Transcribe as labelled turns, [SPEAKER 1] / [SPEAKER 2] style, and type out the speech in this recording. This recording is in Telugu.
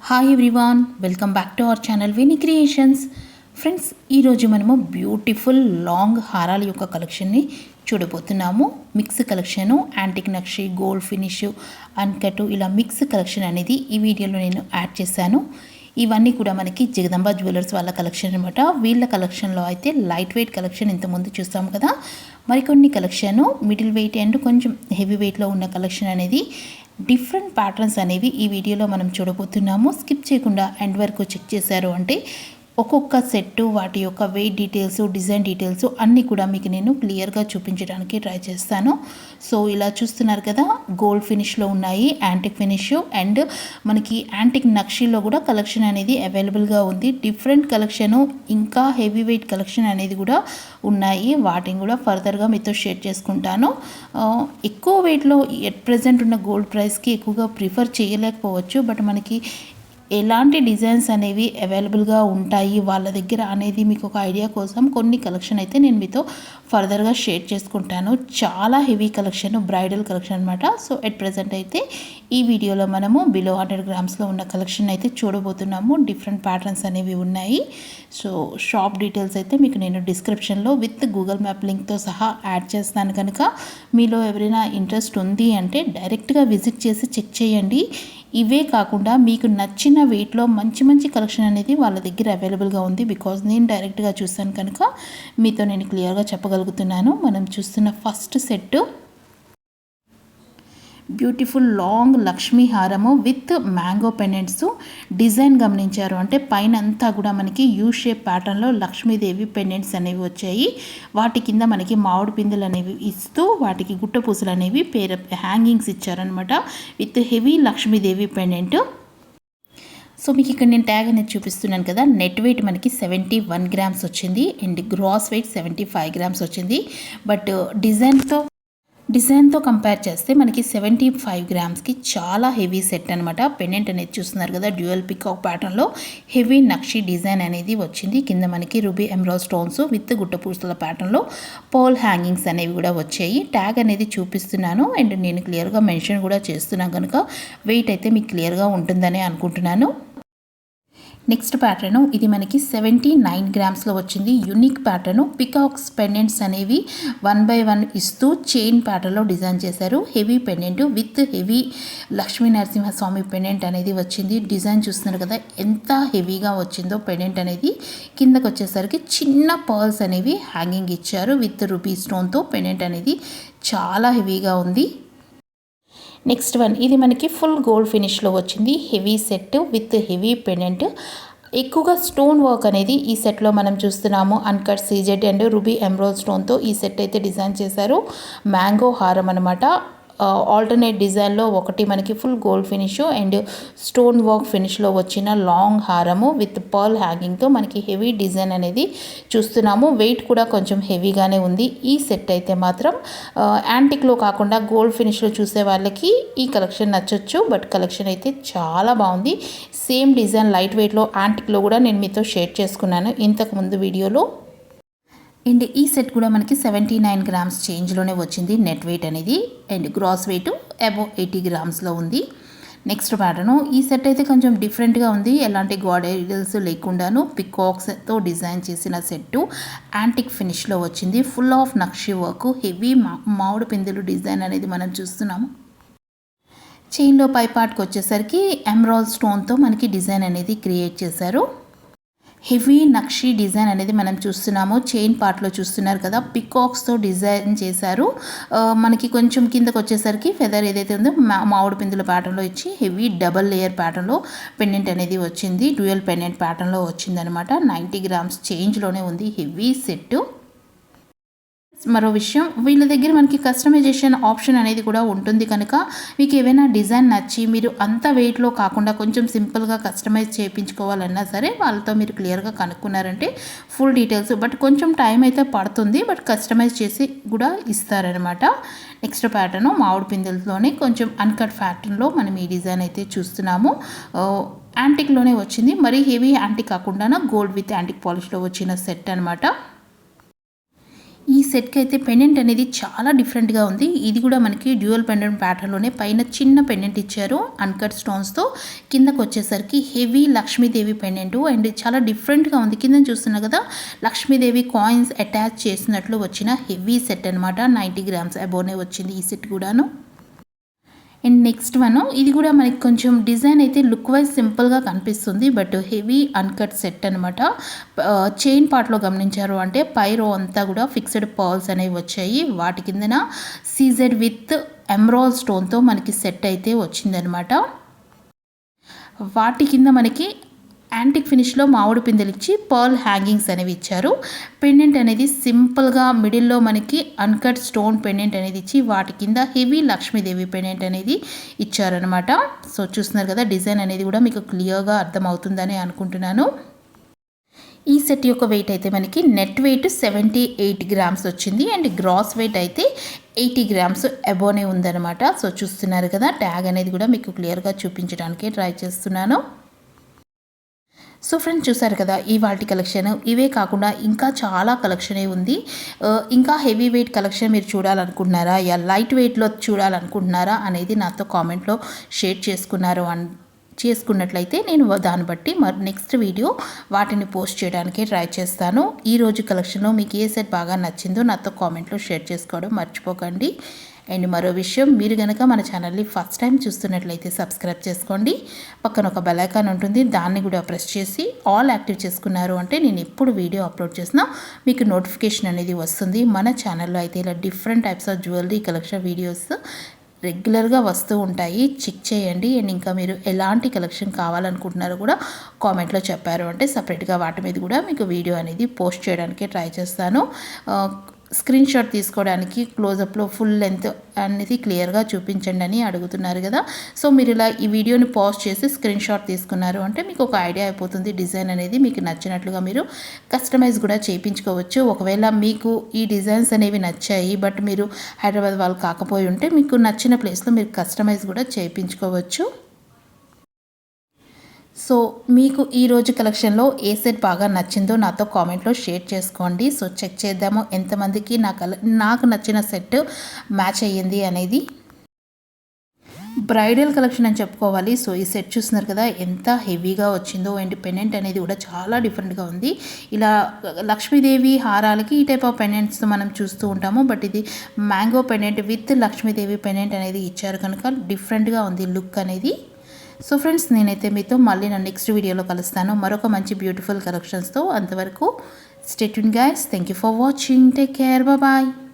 [SPEAKER 1] Hi everyone welcome back to our channel Vini creations friends ఈరోజు మనము బ్యూటిఫుల్ లాంగ్ హారాల యొక్క కలెక్షన్ని చూడబోతున్నాము. Mix collection antique nakshi gold finish uncut ఇలా మిక్స్ కలెక్షన్ అనేది ఈ వీడియోలో నేను యాడ్ చేశాను. ఇవన్నీ కూడా మనకి జగదంబ జ్యువెలర్స్ వాళ్ళ కలెక్షన్ అనమాట వీళ్ళ కలెక్షన్లో అయితే లైట్ వెయిట్ కలెక్షన్ ఇంతకుముందు చూస్తాం కదా. మరికొన్ని కలెక్షన్ మిడిల్ వెయిట్ అండ్ కొంచెం హెవీ వెయిట్లో ఉన్న కలెక్షన్ అనేది డిఫరెంట్ ప్యాటర్న్స్ అనేవి ఈ వీడియోలో మనం చూడబోతున్నాము. స్కిప్ చేయకుండా ఎండ్ వరకు చెక్ చేశారు అంటే ఒక్కొక్క సెట్టు వాటి యొక్క వెయిట్ డీటెయిల్స్ డిజైన్ డీటెయిల్స్ అన్నీ కూడా మీకు నేను క్లియర్గా చూపించడానికి ట్రై చేస్తాను. సో ఇలా చూస్తున్నారు కదా గోల్డ్ ఫినిష్లో ఉన్నాయి యాంటిక్ ఫినిష్ అండ్ మనకి యాంటిక్ నక్షీలో కూడా కలెక్షన్ అనేది అవైలబుల్గా ఉంది. డిఫరెంట్ కలెక్షను ఇంకా హెవీ వెయిట్ కలెక్షన్ అనేది కూడా ఉన్నాయి. వాటిని కూడా ఫర్దర్గా మీతో షేర్ చేసుకుంటాను. ఎక్కువ వెయిట్లో ఎట్ ప్రజెంట్ ఉన్న గోల్డ్ ప్రైస్కి ఎక్కువగా ప్రిఫర్ చేయలేకపోవచ్చు. బట్ మనకి ఎలాంటి డిజైన్స్ అనేవి అవైలబుల్గా ఉంటాయి వాళ్ళ దగ్గర అనేది మీకు ఒక ఐడియా కోసం కొన్ని కలెక్షన్ అయితే నేను మీతో ఫర్దర్గా షేర్ చేసుకుంటాను. చాలా హెవీ కలెక్షన్ బ్రైడల్ కలెక్షన్ అనమాట సో ఎట్ ప్రజెంట్ అయితే ఈ వీడియోలో మనము బిలో హండ్రెడ్ గ్రామ్స్లో ఉన్న కలెక్షన్ అయితే చూడబోతున్నాము. డిఫరెంట్ ప్యాటర్న్స్ అనేవి ఉన్నాయి. సో షాప్ డీటెయిల్స్ అయితే మీకు నేను డిస్క్రిప్షన్లో విత్ గూగుల్ మ్యాప్ లింక్తో సహా యాడ్ చేస్తాను కనుక. మీలో ఎవరైనా ఇంట్రెస్ట్ ఉంది అంటే డైరెక్ట్గా విజిట్ చేసి చెక్ చేయండి. ఇవే కాకుండా మీకు నచ్చిన వెయిట్లో మంచి మంచి కలెక్షన్ అనేది వాళ్ళ దగ్గర అవైలబుల్గా ఉంది. బికాజ్ నేను డైరెక్ట్గా చూస్తాను కనుక మీతో నేను క్లియర్గా చెప్పగలుగుతున్నాను. మనం చూస్తున్న first set beautiful long Lakshmi హారము విత్ మ్యాంగో పెండెంట్స్ డిజైన్ గమనించారు. అంటే పైన అంతా కూడా మనకి యూ షేప్ ప్యాటర్న్లో లక్ష్మీదేవి పెండెంట్స్ అనేవి వచ్చాయి. వాటి కింద మనకి మామిడి పిందులు అనేవి ఇస్తూ వాటికి గుట్ట పూసలు అనేవి పేర హ్యాంగింగ్స్ ఇచ్చారనమాట with heavy Lakshmidevi pendant. So మీకు ఇక్కడ నేను ట్యాగ్ అనేది చూపిస్తున్నాను కదా. నెట్ వెయిట్ మనకి సెవెంటీ వన్ గ్రామ్స్ వచ్చింది. And gross weight seventy five grams వచ్చింది. బట్ డిజైన్తో డిజైన్తో కంపేర్ చేస్తే మనకి సెవెంటీ ఫైవ్ గ్రామ్స్కి చాలా హెవీ సెట్ అనమాట పెండెంట్ అనేది చూస్తున్నారు కదా డ్యూయల్ పికాక్ ప్యాటర్న్లో హెవీ నక్షి డిజైన్ అనేది వచ్చింది. కింద మనకి రూబీ ఎమ్రాల్ స్టోన్స్ విత్ గుట్టపూసల ప్యాటర్న్లో పోల్ హ్యాంగింగ్స్ అనేవి కూడా వచ్చాయి. ట్యాగ్ అనేది చూపిస్తున్నాను అండ్ నేను క్లియర్గా మెన్షన్ కూడా చేస్తున్నాను కనుక వెయిట్ అయితే మీకు క్లియర్గా ఉంటుందని అనుకుంటున్నాను. నెక్స్ట్ ప్యాటర్ను ఇది మనకి సెవెంటీ నైన్ గ్రామ్స్లో వచ్చింది. యునిక్ ప్యాటర్ను పికాక్స్ పెండెంట్స్ అనేవి వన్ బై వన్ ఇస్తూ చైన్ ప్యాటర్న్లో డిజైన్ చేశారు. Heavy pendant with heavy Lakshmi Narasimhaswamy pendant అనేది వచ్చింది. డిజైన్ చూస్తున్నారు కదా ఎంత హెవీగా వచ్చిందో పెండెంట్ అనేది. కిందకు వచ్చేసరికి చిన్న పర్ల్స్ అనేవి హ్యాంగింగ్ ఇచ్చారు. విత్ రూపీ స్టోన్తో పెండెంట్ అనేది చాలా హెవీగా ఉంది. నెక్స్ట్ వన్ ఇది మనకి ఫుల్ గోల్డ్ ఫినిష్లో వచ్చింది. Heavy set with heavy pendant ఎక్కువగా స్టోన్ వర్క్ అనేది ఈ సెట్లో మనం చూస్తున్నాము. Uncut CZ and ruby emerald స్టోన్తో ఈ సెట్ అయితే డిజైన్ చేశారు. మ్యాంగో హారం అనమాట ఆల్టర్నేట్ డిజైన్లో ఒకటి మనకి full gold finish and stone work ఫినిష్లో వచ్చిన లాంగ్ హారము విత్ పర్ల్ హ్యాంగింగ్తో మనకి హెవీ డిజైన్ అనేది చూస్తున్నాము. వెయిట్ కూడా కొంచెం హెవీగానే ఉంది. ఈ సెట్ అయితే మాత్రం యాంటిక్లో కాకుండా గోల్డ్ ఫినిష్లో చూసే వాళ్ళకి ఈ కలెక్షన్ నచ్చొచ్చు. బట్ కలెక్షన్ అయితే చాలా బాగుంది. సేమ్ డిజైన్ లైట్ వెయిట్లో యాంటిక్లో కూడా నేను మీతో షేర్ చేసుకున్నాను. ఇంతకు ముందు వీడియోలో అండ్ ఈ సెట్ కూడా మనకి సెవెంటీ నైన్ గ్రామ్స్ చేంజ్లోనే వచ్చింది. నెట్ వెయిట్ అనేది and gross weight above eighty గ్రామ్స్లో ఉంది. నెక్స్ట్ ప్యాటర్ను ఈ సెట్ అయితే కొంచెం డిఫరెంట్గా ఉంది. ఎలాంటి గోడెల్స్ లేకుండాను పికాక్స్తో డిజైన్ చేసిన సెట్టు యాంటిక్ ఫినిష్లో వచ్చింది. Full of nakshi work heavy మా మామిడి పిందెలు డిజైన్ అనేది మనం చూస్తున్నాము. చైన్లో పై పార్ట్కి వచ్చేసరికి ఎమరాల్ స్టోన్తో మనకి డిజైన్ అనేది క్రియేట్ చేశారు. హెవీ నక్షి డిజైన్ అనేది మనం చూస్తున్నాము. చైన్ పార్ట్లో చూస్తున్నారు కదా పికాక్స్తో డిజైన్ చేశారు. మనకి కొంచెం కిందకు వచ్చేసరికి ఫెదర్ ఏదైతే ఉందో మా మామిడి పిందుల ప్యాటర్న్లో ఇచ్చి హెవీ డబల్ లేయర్ ప్యాటర్న్లో పెండెంట్ అనేది వచ్చింది. డ్యూయల్ పెండెంట్ ప్యాటర్న్లో వచ్చిందనమాట. నైంటీ గ్రామ్స్ చేంజ్లోనే ఉంది. హెవీ సెట్ మరో విషయం వీళ్ళ దగ్గర మనకి కస్టమైజేషన్ ఆప్షన్ అనేది కూడా ఉంటుంది కనుక మీకు ఏవైనా డిజైన్ నచ్చి మీరు అంత వెయిట్లో కాకుండా కొంచెం సింపుల్గా కస్టమైజ్ చేయించుకోవాలన్నా సరే వాళ్ళతో మీరు క్లియర్గా కనుక్కున్నారంటే ఫుల్ డీటెయిల్స్ బట్ కొంచెం టైం అయితే పడుతుంది బట్ కస్టమైజ్ చేసి కూడా ఇస్తారనమాట నెక్స్ట్ ప్యాటర్న్ మామిడి పిందెలతోనే కొంచెం అన్కట్ ప్యాటర్న్లో మనం ఈ డిజైన్ అయితే చూస్తున్నాము. యాంటిక్లోనే వచ్చింది. మరీ హెవీ యాంటిక్ కాకుండా గోల్డ్ విత్ యాంటిక్ పాలిష్లో వచ్చిన సెట్ అనమాట ఈ సెట్కి అయితే పెండెంట్ అనేది చాలా డిఫరెంట్గా ఉంది. ఇది కూడా మనకి డ్యూయల్ పెండెంట్ ప్యాటర్న్లోనే పైన చిన్న పెండెంట్ ఇచ్చారు అన్కట్ స్టోన్స్తో కిందకు వచ్చేసరికి హెవీ లక్ష్మీదేవి పెండెంట్ అండ్ చాలా డిఫరెంట్గా ఉంది. కింద చూస్తున్నా కదా లక్ష్మీదేవి కాయిన్స్ అటాచ్ చేసినట్లు వచ్చిన హెవీ సెట్ అనమాట నైంటీ గ్రామ్స్ అబోనే వచ్చింది ఈ సెట్ కూడాను. అండ్ నెక్స్ట్ వన్ ఇది కూడా మనకి కొంచెం డిజైన్ అయితే లుక్ వైజ్ సింపుల్గా కనిపిస్తుంది బట్ హెవీ అన్కట్ సెట్ అనమాట చైన్ పార్ట్లో గమనించారు అంటే పై రో అంతా కూడా ఫిక్స్డ్ పర్ల్స్ అనేవి వచ్చాయి. వాటి కిందన సీజెడ్ విత్ ఎమ్రాల్ స్టోన్తో మనకి సెట్ అయితే వచ్చిందనమాట వాటి కింద మనకి యాంటిక్ ఫినిష్లో మామిడి పిందెలు ఇచ్చి పర్ల్ హ్యాంగింగ్స్ అనేవి ఇచ్చారు. పెండెంట్ అనేది సింపుల్గా మిడిల్లో మనకి అన్కట్ స్టోన్ పెండెంట్ అనేది ఇచ్చి వాటి కింద హెవీ లక్ష్మీదేవి పెండెంట్ అనేది ఇచ్చారనమాట సో చూస్తున్నారు కదా డిజైన్ అనేది కూడా మీకు క్లియర్గా అర్థమవుతుందని అనుకుంటున్నాను. ఈ సెట్ యొక్క వెయిట్ అయితే మనకి net weight seventy eight grams వచ్చింది. అండ్ గ్రాస్ వెయిట్ అయితే ఎయిటీ గ్రామ్స్ అబోనే ఉందన్నమాట. సో చూస్తున్నారు కదా ట్యాగ్ అనేది కూడా మీకు క్లియర్గా చూపించడానికి ట్రై చేస్తున్నాను. సో ఫ్రెండ్స్ చూసారు కదా ఈ వాటి కలెక్షన్ ఇవే కాకుండా ఇంకా చాలా కలెక్షనే ఉంది. ఇంకా హెవీ వెయిట్ కలెక్షన్ మీరు చూడాలనుకుంటున్నారా? యా లైట్ వెయిట్లో చూడాలనుకుంటున్నారా అనేది నాతో కామెంట్లో షేర్ చేసుకున్నారు అన్ చేసుకున్నట్లయితే నేను దాన్ని బట్టి మరి నెక్స్ట్ వీడియో వాటిని పోస్ట్ చేయడానికి ట్రై చేస్తాను. ఈరోజు కలెక్షన్లో మీకు ఏ సెట్ బాగా నచ్చిందో నాతో కామెంట్లో షేర్ చేసుకోవడం మర్చిపోకండి. అండ్ మరో విషయం మీరు కనుక మన ఛానల్ని ఫస్ట్ టైం చూస్తున్నట్లయితే సబ్స్క్రైబ్ చేసుకోండి. పక్కన ఒక బెలైకాన్ ఉంటుంది దాన్ని కూడా ప్రెస్ చేసి ఆల్ యాక్టివ్ చేసుకున్నారు అంటే నేను ఎప్పుడు వీడియో అప్లోడ్ చేసినా మీకు నోటిఫికేషన్ అనేది వస్తుంది. మన ఛానల్లో అయితే ఇలా different types of jewellery collection videos రెగ్యులర్గా వస్తూ ఉంటాయి. చెక్ చేయండి. అండ్ ఇంకా మీరు ఎలాంటి కలెక్షన్ కావాలనుకుంటున్నారో కూడా కామెంట్లో చెప్పారు అంటే సపరేట్గా వాటి మీద కూడా మీకు వీడియో అనేది పోస్ట్ చేయడానికి ట్రై చేస్తాను. స్క్రీన్ షాట్ తీసుకోవడానికి క్లోజప్లో ఫుల్ లెంత్ అనేది క్లియర్గా చూపించండి అని అడుగుతున్నారు కదా. సో మీరు ఇలా ఈ వీడియోని పాజ్ చేసి స్క్రీన్ షాట్ తీసుకున్నారు అంటే మీకు ఒక ఐడియా అయిపోతుంది. డిజైన్ అనేది మీకు నచ్చినట్లుగా మీరు కస్టమైజ్ కూడా చేయించుకోవచ్చు. ఒకవేళ మీకు ఈ డిజైన్స్ అనేవి నచ్చాయి బట్ మీరు హైదరాబాద్ వాళ్ళు కాకపోయి ఉంటే మీకు నచ్చిన ప్లేస్లో మీరు కస్టమైజ్ కూడా చేయించుకోవచ్చు. సో మీకు ఈరోజు కలెక్షన్లో ఏ సెట్ బాగా నచ్చిందో నాతో కామెంట్లో షేర్ చేసుకోండి. సో చెక్ చేద్దాము ఎంతమందికి నా కల నాకు నచ్చిన సెట్ మ్యాచ్ అయ్యింది అనేది. బ్రైడల్ కలెక్షన్ అని చెప్పుకోవాలి. సో ఈ సెట్ చూస్తున్నారు కదా ఎంత హెవీగా వచ్చిందో అండ్ పెనెంట్ అనేది కూడా చాలా డిఫరెంట్గా ఉంది. ఇలా లక్ష్మీదేవి హారాలకి ఈ టైప్ ఆఫ్ పెనెంట్స్ మనం చూస్తూ ఉంటాము. బట్ ఇది mango pendant with Lakshmidevi pendant అనేది ఇచ్చారు కనుక డిఫరెంట్గా ఉంది లుక్ అనేది. సో ఫ్రెండ్స్ నేనైతే మీతో మళ్ళీ నా నెక్స్ట్ వీడియోలో కలుస్తాను. మరొక మంచి బ్యూటిఫుల్ కలెక్షన్స్తో అంతవరకు stay tuned guys thank you for watching. Take care. Bye.